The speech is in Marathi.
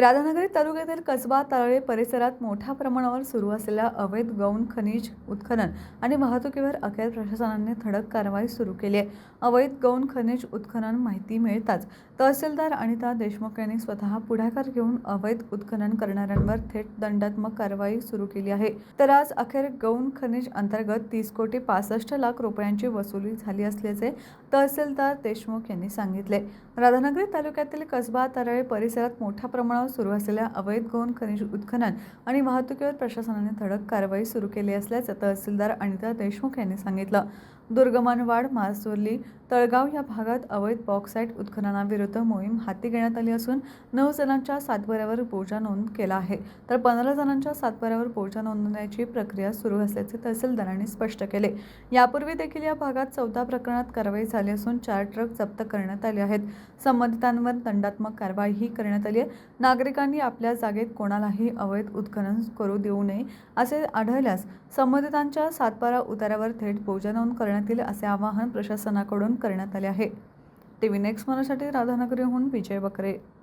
राधानगरी तालुक्यातील कसबा तळळे परिसरात मोठ्या प्रमाणावर सुरू असलेल्या अवैध गौण खनिज उत्खनन आणि वाहतुकीवर अखेर प्रशासनाने धडक कारवाई सुरू केली आहे. अवैध गौण खनिज उत्खनन माहिती मिळताच तहसीलदार अनिता देशमुख यांनी स्वतः पुढाकार घेऊन अवैध उत्खनन करणाऱ्यांवर थेट दंडात्मक कारवाई सुरू केली आहे. तर आज अखेर गौण खनिज अंतर्गत तीस कोटी पासष्ट लाख रुपयांची वसुली झाली असल्याचे तहसीलदार देशमुख यांनी सांगितले. राधानगरी तालुक्यातील कसबा तराळे परिसरात मोठ्या प्रमाणावर सुरू असलेल्या अवैध गौण खनिज उत्खनन आणि वाहतुकीवर प्रशासनाने धडक कारवाई सुरू केली असल्याचं तहसीलदार अनिता देशमुख यांनी सांगितलं. दुर्गमानवाड मासुर्ली तळगाव या भागात अवैध बॉक्साईट उत्खननाविरुद्ध मोहीम हाती घेण्यात आली असून नऊ जणांच्या सातबाऱ्यावर बोजा नोंद केला आहे. तर पंधरा जणांच्या सातबाऱ्यावर बोजा नोंदवण्याची प्रक्रिया सुरू असल्याचे तहसीलदारांनी स्पष्ट केले. यापूर्वी देखील या भागात चौदा प्रकरणात कारवाई झाली असून चार ट्रक जप्त करण्यात आले आहेत. संबंधितांवर दंडात्मक कारवाईही करण्यात आली आहे. नागरिकांनी आपल्या जागेत कोणालाही अवैध उत्खनन करू देऊ नये असे आढळल्यास संबंधितांच्या सातबारा उतार्यावर थेट बोजा नोंद करण्यात येईल असे आवाहन प्रशासनाकडून करण्यात आले आहे. टी व्ही नेक्स्ट मराठीसाठी राधानगरीहून विजय बकरे.